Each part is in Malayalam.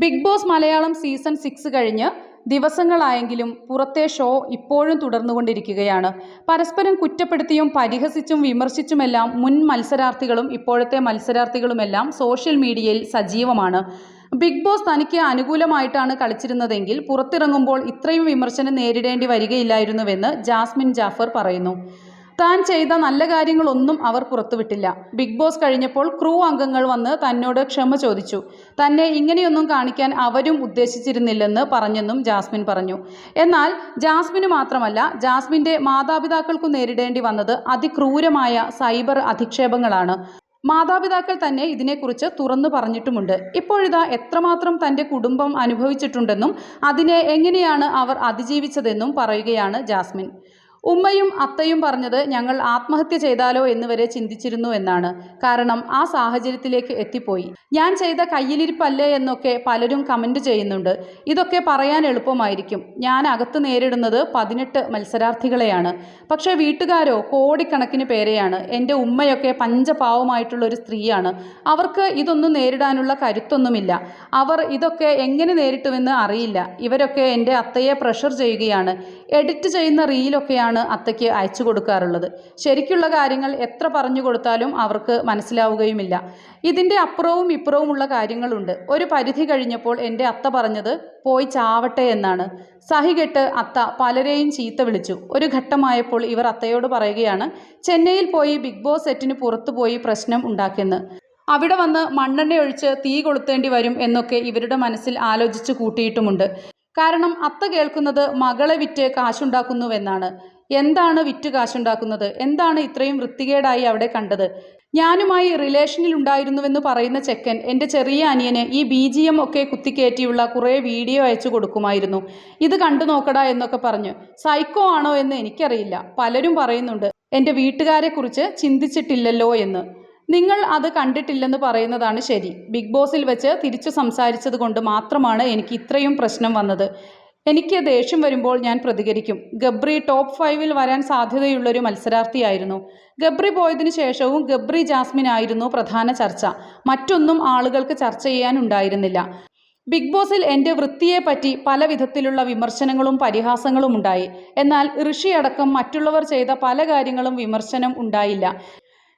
Bigg Boss Malayalam season six കഴിഞ്ഞ് ദിവസങ്ങളായെങ്കിലും പുറത്തെ ഷോ ഇപ്പോഴും തുടർന്നുകൊണ്ടിരിക്കുകയാണ്. പരസ്പരം കുറ്റപ്പെടുത്തിയും പരിഹസിച്ചും വിമർശിച്ചുമെല്ലാം മുൻ മത്സരാർത്ഥികളും ഇപ്പോഴത്തെ മത്സരാർത്ഥികളുമെല്ലാം സോഷ്യൽ മീഡിയയിൽ സജീവമാണ്. ബിഗ് ബോസ് തനിക്ക് അനുകൂലമായിട്ടാണ് കളിച്ചിരുന്നതെങ്കിൽ പുറത്തിറങ്ങുമ്പോൾ ഇത്രയും വിമർശനം നേരിടേണ്ടി വരികയില്ലായിരുന്നുവെന്ന് ജാസ്മിൻ ജാഫർ പറയുന്നു. താൻ ചെയ്ത നല്ല കാര്യങ്ങളൊന്നും അവർ പുറത്തുവിട്ടില്ല. ബിഗ് ബോസ് കഴിഞ്ഞപ്പോൾ ക്രൂ അംഗങ്ങൾ വന്ന് തന്നോട് ക്ഷമ ചോദിച്ചു. തന്നെ ഇങ്ങനെയൊന്നും കാണിക്കാൻ അവരും ഉദ്ദേശിച്ചിരുന്നില്ലെന്ന് പറഞ്ഞെന്നും ജാസ്മിൻ പറഞ്ഞു. എന്നാൽ ജാസ്മിന് മാത്രമല്ല ജാസ്മിന്റെ മാതാപിതാക്കൾക്കു നേരിടേണ്ടി വന്നത് അതിക്രൂരമായ സൈബർ അധിക്ഷേപങ്ങളാണ്. മാതാപിതാക്കൾ തന്നെ ഇതിനെക്കുറിച്ച് തുറന്നു പറഞ്ഞിട്ടുമുണ്ട്. ഇപ്പോഴിതാ എത്രമാത്രം തന്റെ കുടുംബം അനുഭവിച്ചിട്ടുണ്ടെന്നും അതിനെ എങ്ങനെയാണ് അവർ അതിജീവിച്ചതെന്നും പറയുകയാണ് ജാസ്മിൻ. ഉമ്മയും അത്തയും പറഞ്ഞത് ഞങ്ങൾ ആത്മഹത്യ ചെയ്താലോ എന്ന് വരെ ചിന്തിച്ചിരുന്നു എന്നാണ്. കാരണം ആ സാഹചര്യത്തിലേക്ക് എത്തിപ്പോയി. ഞാൻ ചെയ്ത കയ്യിലിരിപ്പല്ലേ എന്നൊക്കെ പലരും കമന്റ് ചെയ്യുന്നുണ്ട്. ഇതൊക്കെ പറയാൻ എളുപ്പമായിരിക്കും. ഞാൻ അകത്ത് നേരിടുന്നത് പതിനെട്ട് മത്സരാർത്ഥികളെയാണ്. പക്ഷേ വീട്ടുകാരോ കോടിക്കണക്കിന് പേരെയാണ്. എന്റെ ഉമ്മയൊക്കെ പഞ്ചപാവമായിട്ടുള്ള ഒരു സ്ത്രീയാണ്. അവർക്ക് ഇതൊന്നും നേരിടാനുള്ള കരുത്തൊന്നുമില്ല. അവർ ഇതൊക്കെ എങ്ങനെ നേരിട്ടുമെന്ന് അറിയില്ല. ഇവരൊക്കെ എന്റെ അത്തയെ പ്രഷർ ചെയ്യുകയാണ്. എഡിറ്റ് ചെയ്യുന്ന റീലൊക്കെയാണ് അത്തയ്ക്ക് അയച്ചു കൊടുക്കാറുള്ളത്. ശരിക്കുള്ള കാര്യങ്ങൾ എത്ര പറഞ്ഞു കൊടുത്താലും അവർക്ക് മനസ്സിലാവുകയുമില്ല. ഇതിന്റെ അപ്പുറവും ഇപ്പുറവുമുള്ള കാര്യങ്ങളുണ്ട്. ഒരു പരിധി കഴിഞ്ഞപ്പോൾ എന്റെ അത്ത പറഞ്ഞത് പോയി ചാവട്ടെ എന്നാണ്. സഹികെട്ട് അത്ത പലരെയും ചീത്ത വിളിച്ചു. ഒരു ഘട്ടമായപ്പോൾ ഇവർ അത്തയോട് പറയുകയാണ് ചെന്നൈയിൽ പോയി ബിഗ് ബോസ് സെറ്റിന് പുറത്തു പോയി പ്രശ്നം ഉണ്ടാക്കിയെന്ന്. അവിടെ വന്ന് മണ്ണെണ്ണ ഒഴിച്ച് തീ കൊളുത്തേണ്ടി വരും എന്നൊക്കെ ഇവരുടെ മനസ്സിൽ ആലോചിച്ച് കൂട്ടിയിട്ടുമുണ്ട്. കാരണം അത്ത കേൾക്കുന്നത് മകളെ വിറ്റ് കാശുണ്ടാക്കുന്നുവെന്നാണ്. എന്താണ് വിറ്റ് കാശുണ്ടാക്കുന്നത്? എന്താണ് ഇത്രയും വൃത്തികേടായി അവിടെ കണ്ടത്? ഞാനുമായി റിലേഷനിൽ ഉണ്ടായിരുന്നുവെന്ന് പറയുന്ന ചെക്കൻ എന്റെ ചെറിയ അനിയന് ഈ ബി ജി എം ഒക്കെ കുത്തിക്കയറ്റിയുള്ള കുറേ വീഡിയോ അയച്ചു കൊടുക്കുമായിരുന്നു. ഇത് കണ്ടു നോക്കടാ എന്നൊക്കെ പറഞ്ഞു. സൈക്കോ ആണോ എന്ന് എനിക്കറിയില്ല. പലരും പറയുന്നുണ്ട് എന്റെ വീട്ടുകാരെക്കുറിച്ച് ചിന്തിച്ചിട്ടില്ലല്ലോ എന്ന്. നിങ്ങൾ അത് കണ്ടിട്ടില്ലെന്ന് പറയുന്നതാണ് ശരി. ബിഗ് ബോസിൽ വെച്ച് തിരിച്ചു സംസാരിച്ചത് കൊണ്ട് മാത്രമാണ് എനിക്ക് ഇത്രയും പ്രശ്നം വന്നത്. എനിക്ക് ദേഷ്യം വരുമ്പോൾ ഞാൻ പ്രതികരിക്കും. ഗബ്രി ടോപ്പ് ഫൈവിൽ വരാൻ സാധ്യതയുള്ളൊരു മത്സരാർത്ഥിയായിരുന്നു. ഗബ്രി പോയതിനു ശേഷവും ഗബ്രി ജാസ്മിൻ ആയിരുന്നു പ്രധാന ചർച്ച. മറ്റൊന്നും ആളുകൾക്ക് ചർച്ച ചെയ്യാനുണ്ടായിരുന്നില്ല ബിഗ് ബോസിൽ എന്റെ വൃത്തിയെപ്പറ്റി പല വിധത്തിലുള്ള വിമർശനങ്ങളും പരിഹാസങ്ങളും ഉണ്ടായി. എന്നാൽ ഋഷി അടക്കം മറ്റുള്ളവർ ചെയ്ത പല കാര്യങ്ങളും വിമർശനം ഉണ്ടായില്ല.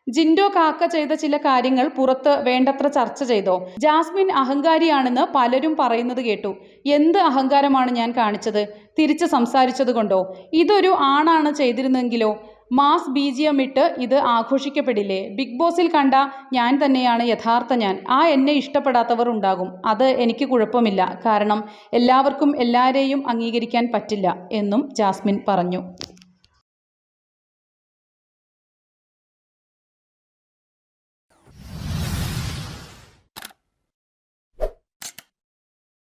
ജിൻഡോ കാക്ക ചെയ്ത ചില കാര്യങ്ങൾ പുറത്ത് വേണ്ടത്ര ചർച്ച ചെയ്തോ? ജാസ്മിൻ അഹങ്കാരിയാണെന്ന് പലരും പറയുന്നത് കേട്ടു. എന്ത് അഹങ്കാരമാണ് ഞാൻ കാണിച്ചത്? തിരിച്ച് സംസാരിച്ചത് കൊണ്ടോ? ഇതൊരു ആണാണ് ചെയ്തിരുന്നെങ്കിലോ? മാസ് ബി ജി എം ഇട്ട് ഇത് ആഘോഷിക്കപ്പെടില്ലേ? ബിഗ് ബോസിൽ കണ്ട ഞാൻ തന്നെയാണ് യഥാർത്ഥ ഞാൻ. ആ എന്നെ ഇഷ്ടപ്പെടാത്തവർ ഉണ്ടാകും. അത് എനിക്ക് കുഴപ്പമില്ല. കാരണം എല്ലാവർക്കും എല്ലാവരെയും അംഗീകരിക്കാൻ പറ്റില്ല എന്നും ജാസ്മിൻ പറഞ്ഞു.